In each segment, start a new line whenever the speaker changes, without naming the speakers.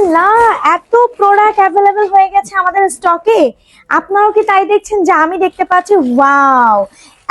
মাশাল্লাহ এত product available হয়ে গেছে আমাদের স্টকে আপনারাও কি তাই দেখছেন? যে আমি দেখতে পাচ্ছি ওয়াও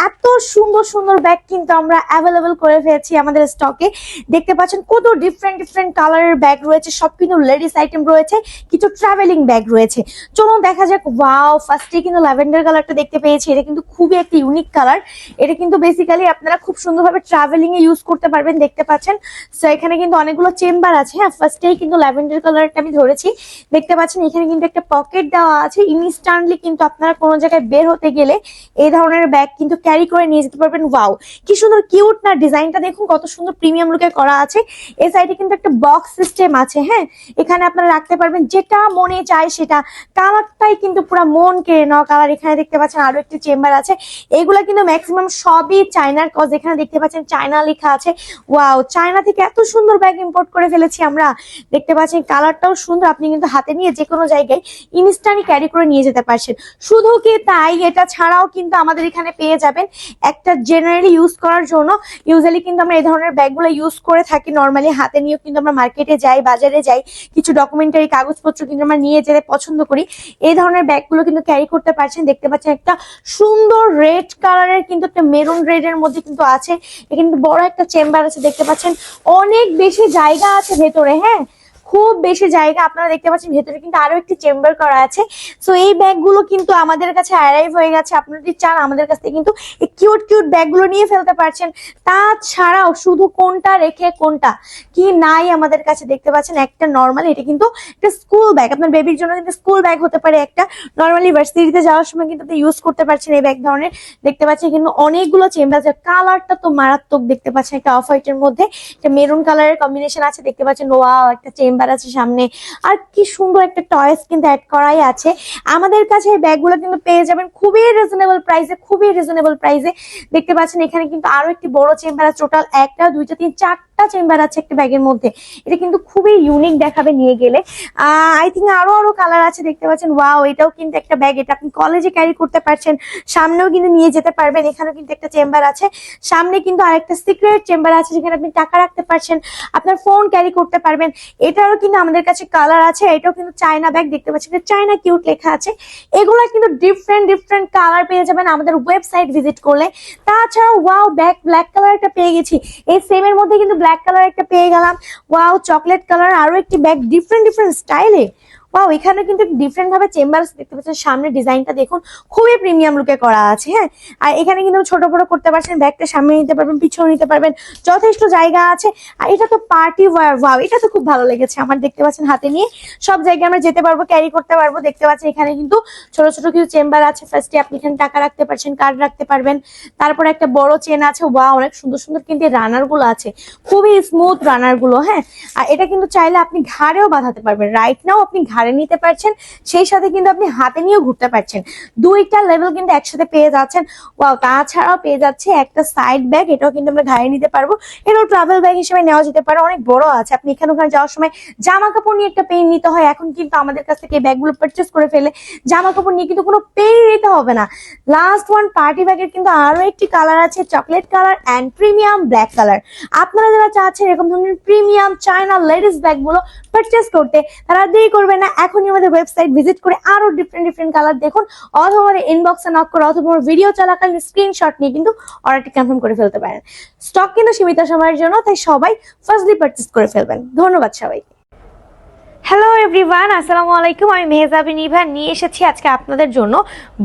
এত সুন্দর সুন্দর ব্যাগ কিন্তু আমরা অ্যাভেলেবেল করে ফেলেছি আমাদের স্টকে দেখতে পাচ্ছেন কত ডিফারেন্ট ডিফারেন্ট কালারের ব্যাগ রয়েছে, সব কিন্তু লেডিস আইটেম রয়েছে, কিছু ট্রাভেলিং ব্যাগ রয়েছে। চলুন দেখা যাক ওয়াও ফার্স্টে কিন্তু ল্যাভেন্ডার কালারটা দেখতে পেয়েছি, এটা কিন্তু খুবই একটা ইউনিক কালার এটা কিন্তু বেসিক্যালি আপনারা খুব সুন্দরভাবে ট্রাভেলিং এ ইউজ করতে পারবেন, দেখতে পাচ্ছেন। সো এখানে কিন্তু অনেকগুলো চেম্বার আছে হ্যাঁ ফার্স্টেই কিন্তু ল্যাভেন্ডার কালারটা আমি ধরেছি। দেখতে পাচ্ছেন, এখানে কিন্তু একটা পকেট দেওয়া আছে। ইনস্ট্যান্টলি কিন্তু আপনারা কোনো জায়গায় বের হতে গেলে এই ধরনের ব্যাগ কিন্তু ক্যারি করে নিয়ে যেতে পারবেন। ওয়াও কি সুন্দর কিউট না ডিজাইনটা দেখুন, কত সুন্দর প্রিমিয়াম লুকে করা আছে। এই সাইডে কিন্তু একটা বক্স সিস্টেম আছে হ্যাঁ? এখানে আপনারা রাখতে পারবেন যেটা মনে চায় সেটা। কালারটাই কিন্তু পুরো মন কেড়ে নেওয়া কালার এখানে দেখতে পাচ্ছেন, আরও একটি চেম্বার আছে। এগুলা কিন্তু ম্যাক্সিমাম সবই চায়নার কজ এখানে দেখতে পাচ্ছেন চায়না লেখা আছে। ওয়াও চায়না থেকে এত সুন্দর ব্যাগ ইম্পোর্ট করে ফেলেছি আমরা। দেখতে পাচ্ছেন কালারটাও সুন্দর, আপনি কিন্তু হাতে নিয়ে যে কোনো জায়গায় ইনস্ট্যান্টলি ক্যারি করে নিয়ে যেতে পারছেন। শুধু কি তাই, এটা ছাড়াও কিন্তু আমাদের এখানে পেয়ে যাবেন একটা জেনারেলি ইউজ করার জন্য ইউজুয়ালি কিন্তু আমরা এই ধরনের ব্যাগগুলো ইউজ করে থাকি নর্মালি হাতে নিয়েও কিন্তু আমরা মার্কেটে যাই, বাজারে যাই, কিছু ডকুমেন্টারি কাগজপত্র কিন্তু আমরা নিয়ে যেতে পছন্দ করি। এই ধরনের ব্যাগগুলো কিন্তু ক্যারি করতে পারছেন। দেখতে পাচ্ছেন একটা সুন্দর রেড কালারের কিন্তু একটা মেরুন রেড এর মধ্যে কিন্তু আছে। কিন্তু বড় একটা চেম্বার আছে। দেখতে পাচ্ছেন, অনেক বেশি জায়গা আছে ভেতরে হ্যাঁ? খুব বেশি জায়গা আপনারা দেখতে পাচ্ছেন, ভেতরে কিন্তু আরও একটি চেম্বার করা আছে। সো এই ব্যাগগুলো কিন্তু আমাদের কাছে অ্যারাইভ হয়ে গেছে। আপনারা যদি চান, আমাদের কাছ থেকে কিন্তু এই কিউট কিউট ব্যাগগুলো নিয়ে ফেলতে পারছেন। তাছাড়াও শুধু কোনটা রেখে কোনটা কি নাই আমাদের কাছে দেখতে পাচ্ছেন, একটা নর্মাল এটা কিন্তু একটা স্কুল ব্যাগ আপনার বেবির জন্য কিন্তু স্কুল ব্যাগ হতে পারে। একটা নর্মালি ভার্সিটিতে যাওয়ার সময় কিন্তু আপনি ইউজ করতে পারছেন এই ব্যাগ ধরনের। দেখতে পাচ্ছেন কিন্তু অনেকগুলো চেম্বার আছে। কালারটা তো মারাত্মক দেখতে পাচ্ছেন, একটা অফ হোয়াইটের মধ্যে। একটা মেরুন কালারের কম্বিনেশন আছে। দেখতে পাচ্ছেন ওয়াও একটা চেম্বার আছে সামনে। আর কি সুন্দর একটা টয়েস কিন্তু অ্যাড করাই আছে। আমাদের কাছে এই ব্যাগগুলো কিন্তু পেয়ে যাবেন খুবই রিজনেবল প্রাইসে খুবই রিজনেবল প্রাইসে দেখতে পাচ্ছেন এখানে কিন্তু আরও একটি বড় চেম্বার আছে। টোটাল একটা, দুইটা, তিন, চারটা চেম্বার আছে একটা ব্যাগের মধ্যে। এটা কিন্তু খুবই ইউনিক দেখাবে নিয়ে গেলে। আই থিঙ্ক আরও আরও কালার আছে, দেখতে পাচ্ছেন। ওয়াও এটাও কিন্তু একটা ব্যাগ এটা আপনি কলেজে ক্যারি করতে পারছেন। সামনেও কিন্তু নিয়ে যেতে পারবেন। এখানেও কিন্তু একটা চেম্বার আছে। সামনে কিন্তু আরেকটা সিক্রেট চেম্বার আছে যেখানে আপনি টাকা রাখতে পারছেন। আপনার ফোন ক্যারি করতে পারবেন। এটারও কিন্তু আমাদের কাছে কালার আছে, এটাও কিন্তু চায়না ব্যাগ দেখতে পাচ্ছেন চায়না কিউট লেখা আছে। এগুলো কিন্তু ডিফারেন্ট ডিফারেন্ট কালার পেয়ে যাবেন আমাদের ওয়েবসাইট ভিজিট করলে। তাছাড়াও ওয়াও ব্যাগ ব্ল্যাক কালার একটা পেয়ে গেছি। এই সেম এর মধ্যে কিন্তু ব্ল্যাক কালার একটা পেয়ে গেলাম। ওয়াও চকলেট কালার আরও একটি ব্যাগ ডিফারেন্ট ডিফারেন্ট স্টাইলে ওয়াও এখানে কিন্তু ডিফারেন্ট ভাবে চেম্বার দেখতে পাচ্ছেন। সামনে ডিজাইনটা দেখুন, খুবই প্রিমিয়াম লুকে করা আছে হ্যাঁ? আর এখানে কিন্তু ছোট বড় করতে পারছেন, ব্যাগটা সামনে নিতে পারবেন পিছনে নিতে পারবেন, যথেষ্ট জায়গা আছে। আর এটা তো পার্টি ওয়ার ওয়াও এটা তো খুব ভালো লেগেছে আমার দেখতে পাচ্ছেন হাতে নিয়ে। সব জায়গায় আমরা যেতে পারব ক্যারি করতে পারব, দেখতে পাচ্ছেন এখানে কিন্তু ছোট ছোট কিছু চেম্বার আছে। ফার্স্টে আপনি এখানে টাকা রাখতে পারছেন কার্ড রাখতে পারবেন। তারপর একটা বড় চেন আছে ওয়া অনেক সুন্দর সুন্দর কিন্তু রানারগুলো আছে। খুবই স্মুথ রানারগুলো হ্যাঁ? আর এটা কিন্তু চাইলে আপনি ঘাড়েও বাঁধাতে পারবেন। রাইট নাও আপনি ঘাড়ে নিতে পারছেন, সেই সাথে কিন্তু আপনি হাতে নিয়েও ঘুরতে পারছেন। দুইটা লেভেল কিন্তু একসাথে পেয়ে যাচ্ছেন। ওয়াও তাছাড়াও পেয়ে যাচ্ছে একটা সাইড ব্যাগ এটাও কিন্তু আমরা ঘাড়ে নিতে পারব। এটাও ট্রাভেল ব্যাগ হিসেবে নেওয়া যেতে পারে, অনেক বড় আছে। আপনি এখানে ওখানে যাওয়ার সময় জামা কাপড় নিয়ে একটা পেন নিতে হয়। এখন কিন্তু আমাদের কাছ থেকে ব্যাগগুলো পারচেস করে ফেলে জামা কাপড় নিয়ে কিন্তু কোনো পেন নিতে হবে না। লাস্ট ওয়ান পার্টি ব্যাগের কিন্তু আরও একটি কালার আছে chocolate colour and premium black colour আপনারা যারা চাচ্ছেন এরকম ধরনের প্রিমিয়াম চায়না লেডিস ব্যাগগুলো পারচেস করতে, তারা দেরি করবে না। এখনই আমাদের ওয়েবসাইট ভিজিট করে আরও ডিফারেন্ট ডিফারেন্ট কালার দেখুন, অথবা আমাদের ইনবক্সে নক করে অথবা ভিডিও চলাকালীন স্ক্রিনশট নিয়ে কিন্তু অর্ডারটি কনফার্ম করে ফেলতে পারেন। স্টক কিন্তু সীমিত সময়ের জন্য, তাই সবাই ফার্স্টলি পারচেস করে ফেলবেন। ধন্যবাদ সবাইকে। হ্যালো এভরিওয়ান আসসালামু আলাইকুম আমি মেহজাবিন ইভা নিয়ে এসেছি আজকে আপনাদের জন্য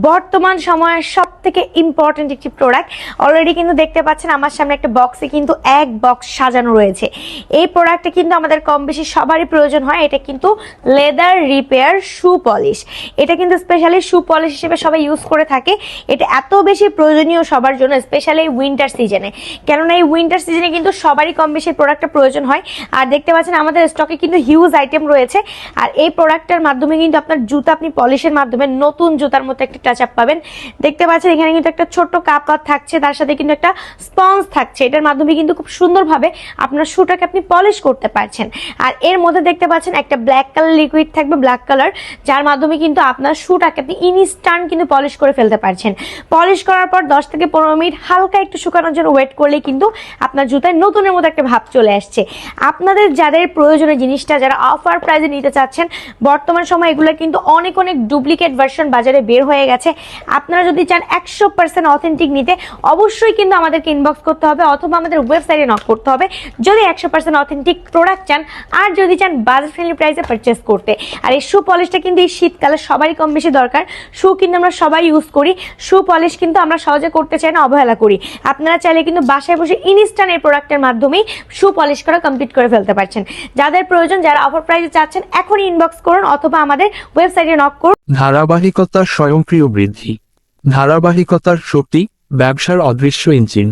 বর্তমান সময়ের সব থেকে ইম্পর্টেন্ট একটি প্রোডাক্ট অলরেডি কিন্তু দেখতে পাচ্ছেন আমার সামনে একটা বক্সে কিন্তু এক বক্স সাজানো রয়েছে। এই প্রোডাক্টটা কিন্তু আমাদের কম বেশি সবারই প্রয়োজন হয়। এটা কিন্তু লেদার রিপেয়ার শু পলিশ এটা কিন্তু স্পেশালি শু পলিশ হিসেবে সবাই ইউজ করে থাকে। এটা এত বেশি প্রয়োজনীয় সবার জন্য স্পেশালি এই উইন্টার সিজনে কেননা এই উইন্টার সিজনে কিন্তু সবারই কম বেশি প্রোডাক্টটা প্রয়োজন হয়। আর দেখতে পাচ্ছেন আমাদের স্টকে কিন্তু হিউজ আইটেম রয়েছে। আর এই প্রোডাক্টের মাধ্যমে কিন্তু আপনার জুতা আপনি পলিশের মাধ্যমে নতুন জুতার মতো একটা টাচ আপ পাবেন। দেখতে পাচ্ছেন এখানে কিন্তু একটা ছোট্ট কাপার থাকছে, তার সাথে কিন্তু একটা স্পঞ্জ থাকছে। এটার মাধ্যমে কিন্তু খুব সুন্দরভাবে আপনার শুটাকে আপনি পলিশ করতে পারছেন। আর এর মধ্যে দেখতে পাচ্ছেন একটা ব্ল্যাক কালার লিকুইড থাকবে ব্ল্যাক কালার যার মাধ্যমে কিন্তু আপনার শুটাকে আপনি ইনস্ট্যান্ট কিন্তু পলিশ করে ফেলতে পারছেন। পলিশ করার পর দশ থেকে পনেরো মিনিট হালকা একটু শুকানোর জন্য ওয়েট করলেই কিন্তু আপনার জুতায় নতুনের মতো একটা ভাব চলে আসছে। আপনাদের যাদের প্রয়োজনীয় জিনিসটা, যারা অফার নিতে চাচ্ছেন। বর্তমান সময় এগুলো কিন্তু অনেক অনেক ডুপ্লিকেট ভার্সন বাজারে বের হয়ে গেছে। আপনারা যদি চান একশো পার্সেন্ট অথেন্টিক নিতে, অবশ্যই কিন্তু আমাদেরকে ইনবক্স করতে হবে অথবা আমাদের ওয়েবসাইটে নক করতে হবে। যদি একশো পার্সেন্ট অথেন্টিক প্রোডাক্ট চান, আর যদি চান বাজার ফ্রেন্ডলি প্রাইসে পারচেস করতে। আর এই শু পলিশটা কিন্তু এই শীতকালে সবারই কম বেশি দরকার। শু কিন্তু আমরা সবাই ইউজ করি। শু পলিশ কিন্তু আমরা সহজে করতে চাই না, অবহেলা করি। আপনারা চাইলে কিন্তু বাসায় বসে ইনস্ট্যান্ট এই প্রোডাক্টের মাধ্যমেই শু পলিশ করা কমপ্লিট করে ফেলতে পারছেন। যাদের প্রয়োজন, যারা অফার প্রাইসে চাচ্ছেন এখনই ইনবক্স করুন অথবা আমাদের ওয়েবসাইটে নক করুন।
ধারাবাহিকতার স্বয়ংক্রিয় বৃদ্ধি। ধারাবাহিকতার শক্তি, ব্যবসার অদৃশ্য ইঞ্জিন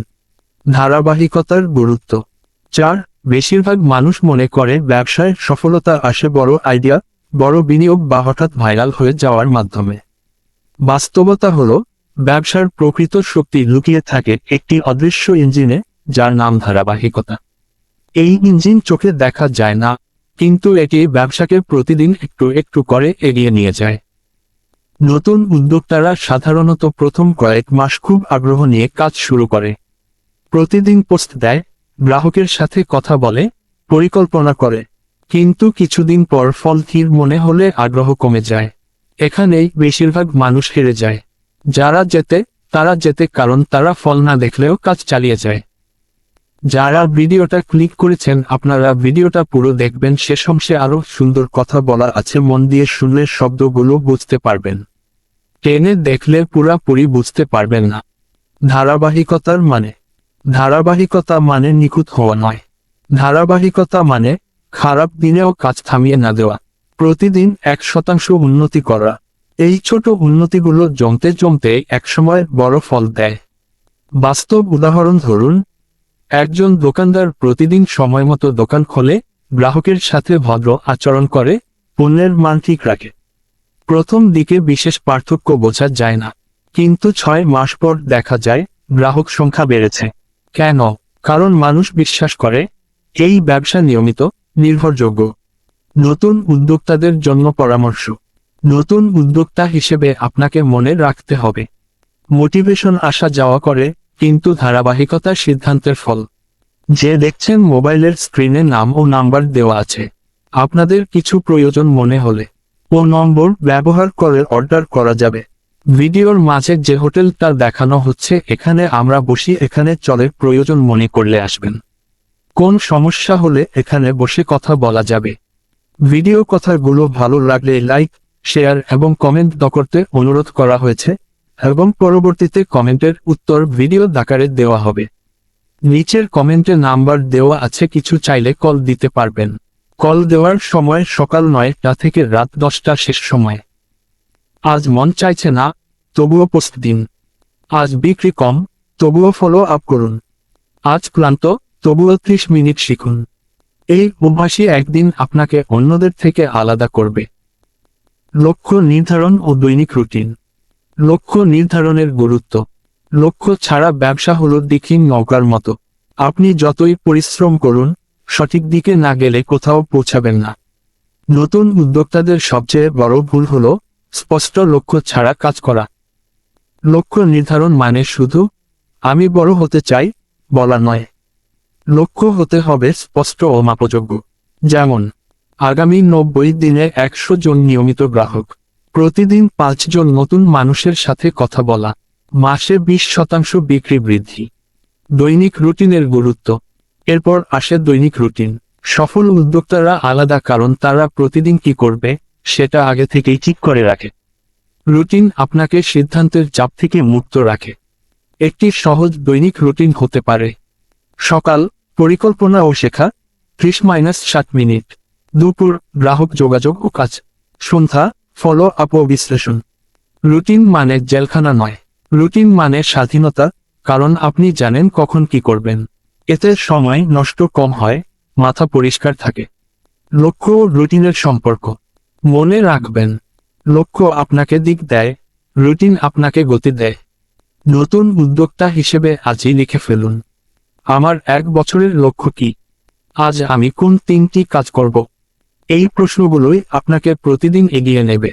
ধারাবাহিকতার গুরুত্ব। চার, বেশিরভাগ মানুষ মনে করে ব্যবসায় সফলতা আসে বড় আইডিয়া বড় বিনিয়োগ বা হঠাৎ ভাইরাল হয়ে যাওয়ার মাধ্যমে। বাস্তবতা হলো, ব্যবসার প্রকৃত শক্তি লুকিয়ে থাকে একটি অদৃশ্য ইঞ্জিনে যার নাম ধারাবাহিকতা। এই ইঞ্জিন চোখে দেখা যায় না কিন্তু এটি ব্যবসাকে প্রতিদিন একটু একটু করে এগিয়ে নিয়ে যায়। নতুন উদ্যোক্তারা সাধারণত প্রথম কয়েক মাস খুব আগ্রহ নিয়ে কাজ শুরু করে। প্রতিদিন পোস্ট দেয়, গ্রাহকের সাথে কথা বলে, পরিকল্পনা করে। কিন্তু কিছুদিন পর ফল ধীর মনে হলে আগ্রহ কমে যায়। এখানেই বেশিরভাগ মানুষ হেরে যায়। যারা যেতে তারা যেতে কারণ তারা ফল না দেখলেও কাজ চালিয়ে যায়। যারা ভিডিওটা ক্লিক করেছেন, আপনারা ভিডিওটা পুরো দেখবেন। শেষ অংশে আরও সুন্দর কথা বলা আছে, মন দিয়ে শুনলে শব্দগুলো বুঝতে পারবেন। টেনে দেখলে পুরাপুরি বুঝতে পারবেন না। ধারাবাহিকতার মানে। ধারাবাহিকতা মানে নিখুঁত হওয়া নয়। ধারাবাহিকতা মানে খারাপ দিনেও কাজ থামিয়ে না দেওয়া। প্রতিদিন এক শতাংশ উন্নতি করা। এই ছোট উন্নতিগুলো জমতে জমতে একসময় বড় ফল দেয়। বাস্তব উদাহরণ ধরুন একজন দোকানদার প্রতিদিন সময়মতো দোকান খোলে, গ্রাহকের সাথে ভদ্র আচরণ করে, পণ্যের মান ঠিক রাখে। প্রথম দিকে বিশেষ পার্থক্য বোঝা যায় না। কিন্তু ছয় মাস পর দেখা যায়, গ্রাহক সংখ্যা বেড়েছে। কেন? কারণ মানুষ বিশ্বাস করে, এই ব্যবসা নিয়মিত, নির্ভরযোগ্য। নতুন উদ্যোক্তাদের জন্য পরামর্শ। নতুন উদ্যোক্তা হিসেবে আপনাকে মনে রাখতে হবে। মোটিভেশন আসা যাওয়া করে কিন্তু ধারাবাহিকতা সিদ্ধান্তের ফল। যে দেখছেন মোবাইলের স্ক্রিনে নাম ও নাম্বার দেওয়া আছে। আপনাদের কিছু প্রয়োজন মনে হলে ও নম্বর ব্যবহার করে অর্ডার করা যাবে। ভিডিওর মাঝে যে হোটেলটা দেখানো হচ্ছে, এখানে আমরা বসি, এখানে চলে প্রয়োজন মনে করলে আসবেন। কোন সমস্যা হলে এখানে বসে কথা বলা যাবে। ভিডিও কথাগুলো ভালো লাগলে লাইক, শেয়ার এবং কমেন্ট করতে অনুরোধ করা হয়েছে। এবং পরবর্তীতে কমেন্টের উত্তর ভিডিও দাকারে দেওয়া হবে। নিচের কমেন্টে নাম্বার দেওয়া আছে, কিছু চাইলে কল দিতে পারবেন। কল দেওয়ার সময় সকাল নয়টা থেকে রাত দশটা শেষ সময়। আজ মন চাইছে না, তবুও পোস্ট দিন। আজ বিক্রি কম, তবুও ফলো আপ করুন। আজ ক্লান্ত, তবুও ত্রিশ মিনিট শিখুন। এই অভ্যাসই একদিন আপনাকে অন্যদের থেকে আলাদা করবে। লক্ষ্য নির্ধারণ ও দৈনিক রুটিন। লক্ষ্য নির্ধারণের গুরুত্ব। লক্ষ্য ছাড়া ব্যবসা হলো দিকিং নৌকার মতো। আপনি যতই পরিশ্রম করুন, সঠিক দিকে না গেলে কোথাও পৌঁছাবেন না। নতুন উদ্যোক্তাদের সবচেয়ে বড় ভুল হল স্পষ্ট লক্ষ্য ছাড়া কাজ করা। লক্ষ্য নির্ধারণ মানে শুধু, আমি বড় হতে চাই বলা নয়। লক্ষ্য হতে হবে স্পষ্ট ও মাপযোগ্য। যেমন, আগামী নব্বই দিনে একশো জন নিয়মিত গ্রাহক। প্রতিদিন পাঁচজন নতুন মানুষের সাথে কথা বলা, মাসে বিশ শতাংশ বিক্রি বৃদ্ধি। দৈনিক রুটিনের গুরুত্ব। এরপর আসে দৈনিক রুটিন। সফল উদ্যোক্তারা আলাদা কারণ তারা প্রতিদিন কি করবে, সেটা আগে থেকেই ঠিক করে রাখে। রুটিন আপনাকে সিদ্ধান্তের চাপ থেকে মুক্ত রাখে। একটি সহজ দৈনিক রুটিন হতে পারে। সকাল, পরিকল্পনা ও শেখা, ত্রিশ মাইনাস সাত মিনিট। দুপুর, গ্রাহক যোগাযোগ ও কাজ। সন্ধ্যা ফলো আপ বিশ্লেষণ রুটিন মানে জেলখানা নয়। রুটিন মানে স্বাধীনতা, কারণ আপনি জানেন কখন কি করবেন। এতে সময় নষ্ট কম হয়, মাথা পরিষ্কার থাকে। লক্ষ্য ও রুটিনের সম্পর্ক। মনে রাখবেন, লক্ষ্য আপনাকে দিক দেয়, রুটিন আপনাকে গতি দেয়। নতুন উদ্যোক্তা হিসেবে আজই লিখে ফেলুন। আমার এক বছরের লক্ষ্য কি? আজ আমি কোন তিনটি কাজ করব? এই প্রশ্নগুলোই আপনাকে প্রতিদিন এগিয়ে নেবে।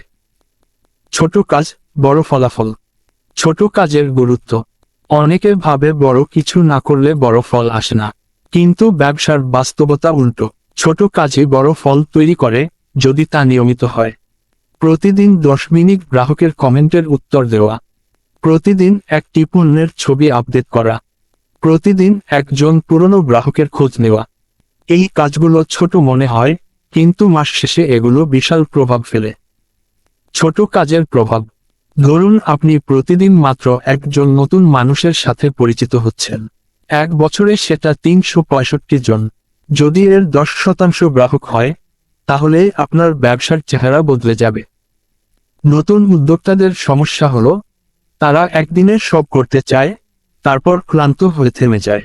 ছোট কাজ বড় ফলাফল। ছোট কাজের গুরুত্ব। অনেকে ভাবে বড় কিছু না করলে বড় ফল আসে না। কিন্তু ব্যবসার বাস্তবতা উল্টো। ছোট কাজে বড় ফল তৈরি করে, যদি তা নিয়মিত হয়। প্রতিদিন দশ মিনিট গ্রাহকের কমেন্টের উত্তর দেওয়া। প্রতিদিন একটি পণ্যের ছবি আপডেট করা। প্রতিদিন একজন পুরনো গ্রাহকের খোঁজ নেওয়া। এই কাজগুলো ছোট মনে হয় কিন্তু মাস শেষে এগুলো বিশাল প্রভাব ফেলে। ছোট কাজের প্রভাব। ধরুন আপনি প্রতিদিন মাত্র একজন নতুন মানুষের সাথে পরিচিত হচ্ছেন। এক বছরে সেটা তিনশো পঁয়ষট্টি জন। যদি এর দশ শতাংশ গ্রাহক হয়, তাহলে আপনার ব্যবসার চেহারা বদলে যাবে। নতুন উদ্যোক্তাদের সমস্যা হলো, তারা একদিনে সব করতে চায়, তারপর ক্লান্ত হয়ে থেমে যায়।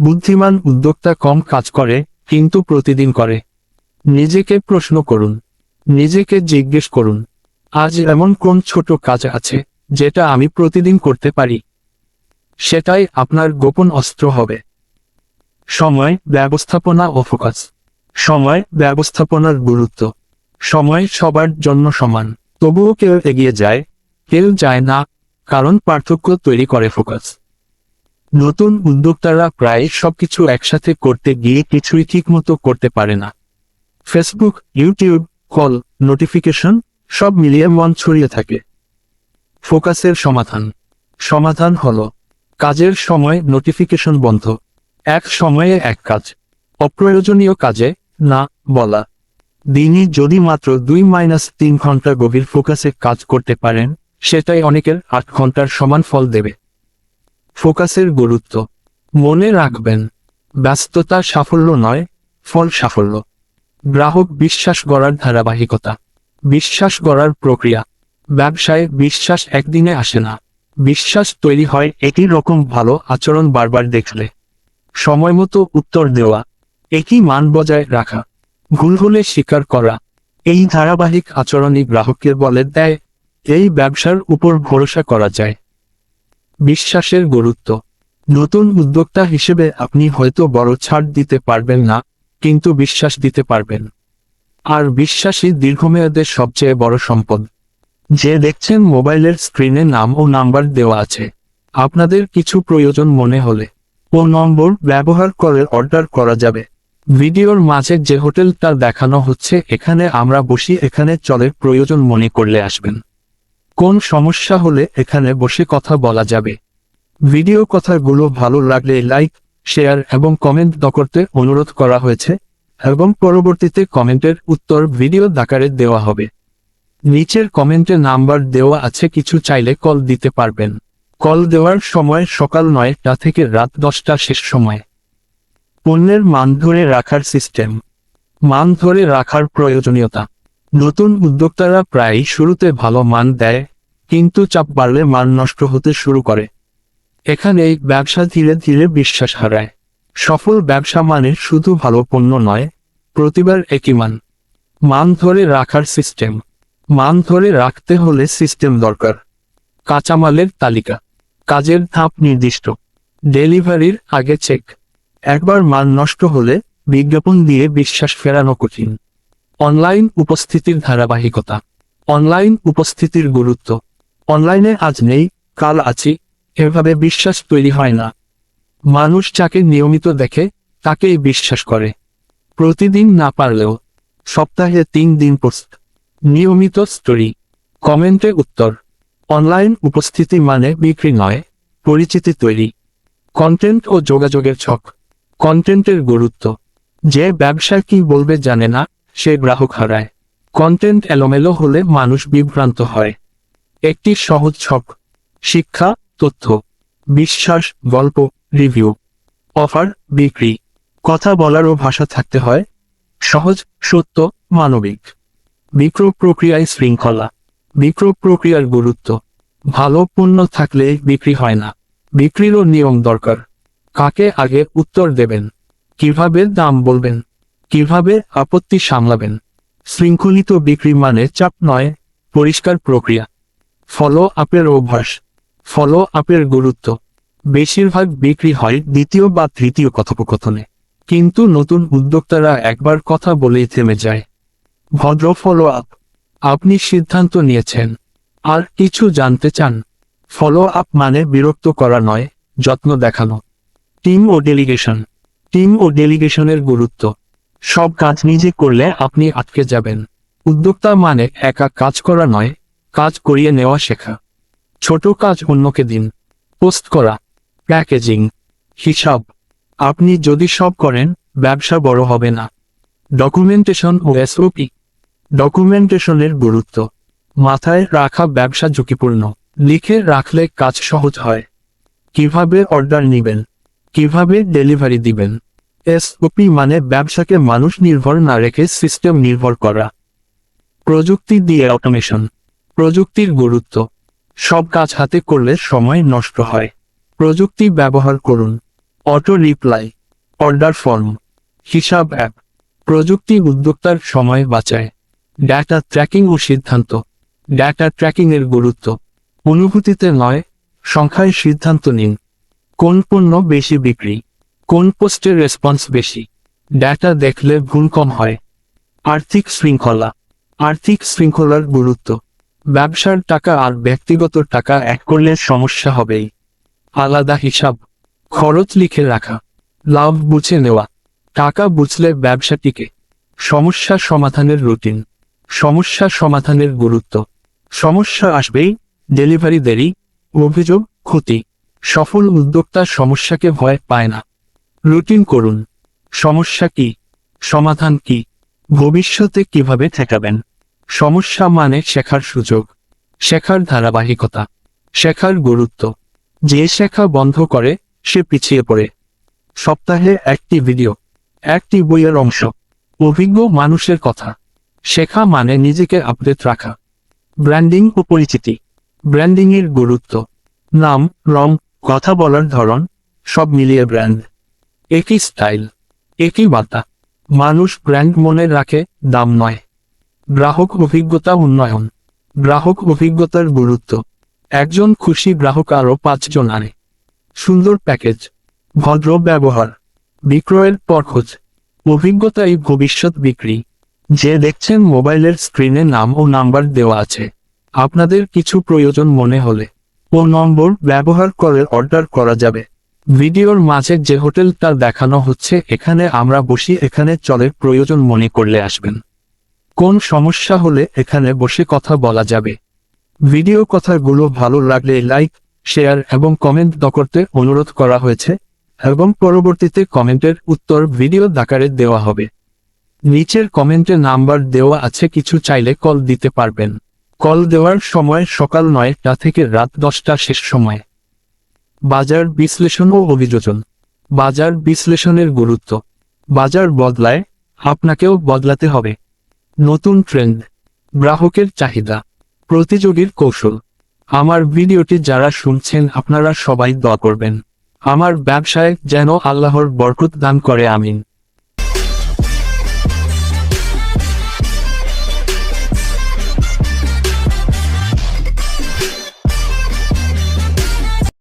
বুদ্ধিমান উদ্যোক্তা কম কাজ করে, কিন্তু প্রতিদিন করে। নিজেকে প্রশ্ন করুন, নিজেকে জিজ্ঞেস করুন, আজ এমন কোন ছোট কাজ আছে যেটা আমি প্রতিদিন করতে পারি? সেটাই আপনার গোপন অস্ত্র হবে। সময় ব্যবস্থাপনা ও ফোকাস। সময় ব্যবস্থাপনার গুরুত্ব। সময় সবার জন্য সমান। তবুও কেউ এগিয়ে যায়, কেউ যায় না, কারণ পার্থক্য তৈরি করে ফোকাস। নতুন উদ্যোক্তারা প্রায় সবকিছু একসাথে করতে গিয়ে কিছুই ঠিকমতো করতে পারে না। ফেসবুক ইউটিউব কল নোটিফিকেশন সব মিলিয়ে মন ছড়িয়ে থাকে। ফোকাসের সমাধান। সমাধান হল, কাজের সময় নোটিফিকেশন বন্ধ। এক সময়ে এক কাজ। অপ্রয়োজনীয় কাজে না বলা। দিনই যদি মাত্র দুই মাইনাস তিন ঘণ্টা গভীর ফোকাসে কাজ করতে পারেন, সেটাই অনেকের আট ঘণ্টার সমান ফল দেবে। ফোকাসের গুরুত্ব। মনে রাখবেন, ব্যস্ততা সাফল্য নয়, ফল সাফল্য। গ্রাহক বিশ্বাস গড়ার ধারাবাহিকতা। বিশ্বাস গড়ার প্রক্রিয়া। ব্যবসায় বিশ্বাস একদিনে আসে না। বিশ্বাস তৈরি হয় একই রকম ভালো আচরণ বারবার দেখলে। সময় মতো উত্তর দেওয়া। একই মান বজায় রাখা। ভুল হলে স্বীকার করা। এই ধারাবাহিক আচরণই গ্রাহককে বলে দেয়, এই ব্যবসার উপর ভরসা করা যায়। বিশ্বাসের গুরুত্ব। নতুন উদ্যোক্তা হিসেবে আপনি হয়তো বড় ছাড় দিতে পারবেন না। কিন্তু বিশ্বাস দিতে পারবেন। আর বিশ্বাসই দীর্ঘমেয়াদের সবচেয়ে বড় সম্পদ। যে দেখছেন মোবাইলের স্ক্রিনে নাম ও নাম্বার দেওয়া আছে। আপনাদের কিছু প্রয়োজন মনে হলে ও নম্বর ব্যবহার করে অর্ডার করা যাবে। ভিডিওর মাঝে যে হোটেলটা দেখানো হচ্ছে, এখানে আমরা বসি, এখানে চলের প্রয়োজন মনে করলে আসবেন। কোন সমস্যা হলে এখানে বসে কথা বলা যাবে। ভিডিও কথাগুলো ভালো লাগলে লাইক শেয়ার এবং কমেন্ট দ করতে অনুরোধ করা হয়েছে, এবং পরবর্তীতে কমেন্টের উত্তর ভিডিও দাকারে দেওয়া হবে। নিচের কমেন্টে নাম্বার দেওয়া আছে, কিছু চাইলে কল দিতে পারবেন। কল দেওয়ার সময় সকাল নয়টা থেকে রাত দশটা শেষ সময়। পণ্যের মান ধরে রাখার সিস্টেম। মান ধরে রাখার প্রয়োজনীয়তা। নতুন উদ্যোক্তারা প্রায়ই শুরুতে ভালো মান দেয়, কিন্তু চাপ বাড়লে মান নষ্ট হতে শুরু করে। এখানেই ব্যবসা ধীরে ধীরে বিশ্বাস হারায়। সফল ব্যবসা মানে শুধু ভালো পণ্য নয়, প্রতিবার একই মান। মান ধরে রাখার সিস্টেম মান ধরে রাখতে হলে সিস্টেম দরকার। কাঁচামালের তালিকা। কাজের ধাপ নির্দিষ্ট। ডেলিভারির আগে চেক একবার মান নষ্ট হলে বিজ্ঞাপন দিয়ে বিশ্বাস ফেরানো কঠিন। অনলাইন উপস্থিতির ধারাবাহিকতা। অনলাইন উপস্থিতির গুরুত্ব। অনলাইনে আজ নেই, কাল আছি এভাবে বিশ্বাস তৈরি হয় না। মানুষ যাকে নিয়মিত দেখে, তাকেই বিশ্বাস করে। প্রতিদিন না পারলেও, সপ্তাহে তিন দিন পোস্ট। নিয়মিত স্টোরি। কমেন্টে উত্তর। অনলাইন উপস্থিতি মানে বিক্রি নয়, পরিচিতি তৈরি। কন্টেন্ট ও যোগাযোগের ছক। কন্টেন্টের গুরুত্ব। যে ব্যবসা কি বলবে জানে না, সে গ্রাহক হারায়। কন্টেন্ট এলোমেলো হলে মানুষ বিভ্রান্ত হয়। একটি সহজ ছক। শিক্ষা তথ্য, বিশ্বাস, গল্প রিভিউ অফার বিক্রি, কথা বলারও ভাষা থাকতে হয়, সহজ, সত্য, মানবিক। বিক্রয় প্রক্রিয়ায় শৃঙ্খলা। বিক্রয় প্রক্রিয়ার গুরুত্ব। ভালো পণ্য থাকলে বিক্রি হয় না। বিক্রিরও নিয়ম দরকার। কাকে আগে উত্তর দেবেন? কীভাবে দাম বলবেন? কীভাবে আপত্তি সামলাবেন? শৃঙ্খলিত বিক্রি মানে চাপ নয়, পরিষ্কার প্রক্রিয়া। ফলো আপের অভ্যাস। ফলো আপের গুরুত্ব। বেশিরভাগ বিক্রি হয় দ্বিতীয় বা তৃতীয় কথোপকথনে। কিন্তু নতুন উদ্যোক্তারা একবার কথা বলেই থেমে যায়। ভদ্র ফলো আপ। আপনি সিদ্ধান্ত নিয়েছেন। আর কিছু জানতে চান। ফলো আপ মানে বিরক্ত করা নয়, যত্ন দেখানো। টিম ও ডেলিগেশন। টিম ও ডেলিগেশনের গুরুত্ব। সব কাজ নিজে করলে আপনি আটকে যাবেন। উদ্যোক্তা মানে একা কাজ করা নয়, কাজ করিয়ে নেওয়া শেখা। ছোট কাজ অন্যকে দিন। পোস্ট করা, প্যাকেজিং, হিসাব। আপনি যদি সব করেন, ব্যবসা বড় হবে না। ডকুমেন্টেশন ও এসওপি ডকুমেন্টেশনের গুরুত্ব। মাথায় রাখা ব্যবসা ঝুঁকিপূর্ণ। লিখে রাখলে কাজ সহজ হয়। কীভাবে অর্ডার নেবেন? কীভাবে ডেলিভারি দিবেন? এসওপি মানে ব্যবসাকে মানুষ নির্ভর না রেখে সিস্টেম নির্ভর করা। প্রযুক্তি দিয়ে অটোমেশন। প্রযুক্তির গুরুত্ব। সব কাজ হাতে করলে সময় নষ্ট হয়। প্রযুক্তি ব্যবহার করুন। অটো রিপ্লাই, অর্ডার ফর্ম, হিসাব অ্যাপ। প্রযুক্তি উদ্যোক্তার সময় বাঁচায়। ডাটা ট্র্যাকিং ও সিদ্ধান্ত। ডাটা ট্র্যাকিং এর গুরুত্ব। অনুভূতিতে নয়, সংখ্যায় সিদ্ধান্ত নিন। কোন পণ্য বেশি বিক্রি? কোন পোস্টের রেসপন্স বেশি? ডাটা দেখলে ভুল কম হয়। আর্থিক শৃঙ্খলা। আর্থিক শৃঙ্খলার গুরুত্ব। ব্যবসার টাকা আর ব্যক্তিগত টাকা এক করলে সমস্যা হবেই। আলাদা হিসাব। খরচ লিখে রাখা। লাভ বুঝে নেওয়া। টাকা বুঝলে ব্যবসাটিকে সমস্যা সমাধানের রুটিন। সমস্যা সমাধানের গুরুত্ব। সমস্যা আসবেই, ডেলিভারি দেরি, অভিযোগ, ক্ষতি। সফল উদ্যোক্তা সমস্যাকে ভয় পায় না। রুটিন করুন। সমস্যা কি? সমাধান কি? ভবিষ্যতে কীভাবে ঠেকাবেন? সমস্যা মানে শেখার সুযোগ, শেখার ধারাবাহিকতা, শেখার গুরুত্ব। যে শেখা বন্ধ করে, সে পিছিয়ে পড়ে। সপ্তাহে একটি ভিডিও, একটি বইয়ের অংশ, অভিজ্ঞ মানুষের কথা। শেখা মানে নিজেকে আপডেট রাখা। ব্র্যান্ডিং ও পরিচিতি। ব্র্যান্ডিং এর গুরুত্ব। নাম, রং, কথা বলার ধরন, সব মিলিয়ে ব্র্যান্ড। একই স্টাইল, একই বার্তা। মানুষ ব্র্যান্ড মনে রাখে, দাম নয়। গ্রাহক অভিজ্ঞতা উন্নয়ন। গ্রাহক অভিজ্ঞতার গুরুত্ব। একজন খুশি গ্রাহক আরও পাঁচজন আনে। সুন্দর প্যাকেজ। ভদ্র ব্যবহার। বিক্রয়ের পর খোঁজ অভিজ্ঞতাই ভবিষ্যৎ বিক্রি। যে দেখছেন মোবাইলের স্ক্রিনে নাম ও নাম্বার দেওয়া আছে। আপনাদের কিছু প্রয়োজন মনে হলে। ও নম্বর ব্যবহার করে অর্ডার করা যাবে। ভিডিওর মাঝে যে হোটেলটা দেখানো হচ্ছে, এখানে আমরা বসি, এখানে চলে প্রয়োজন মনে করলে আসবেন। কোন সমস্যা হলে এখানে বসে কথা বলা যাবে? ভিডিও কথাগুলো ভালো লাগলে লাইক, শেয়ার এবং কমেন্ট দ করতে অনুরোধ করা হয়েছে এবং পরবর্তীতে কমেন্টের উত্তর ভিডিও দাকারে দেওয়া হবে। নিচের কমেন্টে নাম্বার দেওয়া আছে, কিছু চাইলে কল দিতে পারবেন। কল দেওয়ার সময় সকাল নয়টা থেকে রাত দশটা শেষ সময়। বাজার বিশ্লেষণ ও অভিযোজন। বাজার বিশ্লেষণের গুরুত্ব। বাজার বদলায়, আপনাকেও বদলাতে হবে। নতুন ট্রেন্ড, গ্রাহকের চাহিদা, প্রতিযোগীর কৌশল। আমার ভিডিওটি যারা শুনছেন আপনারা সবাই দোয়া করবেন। আমার ব্যবসায় যেন আল্লাহর বরকত দান করে, আমিন।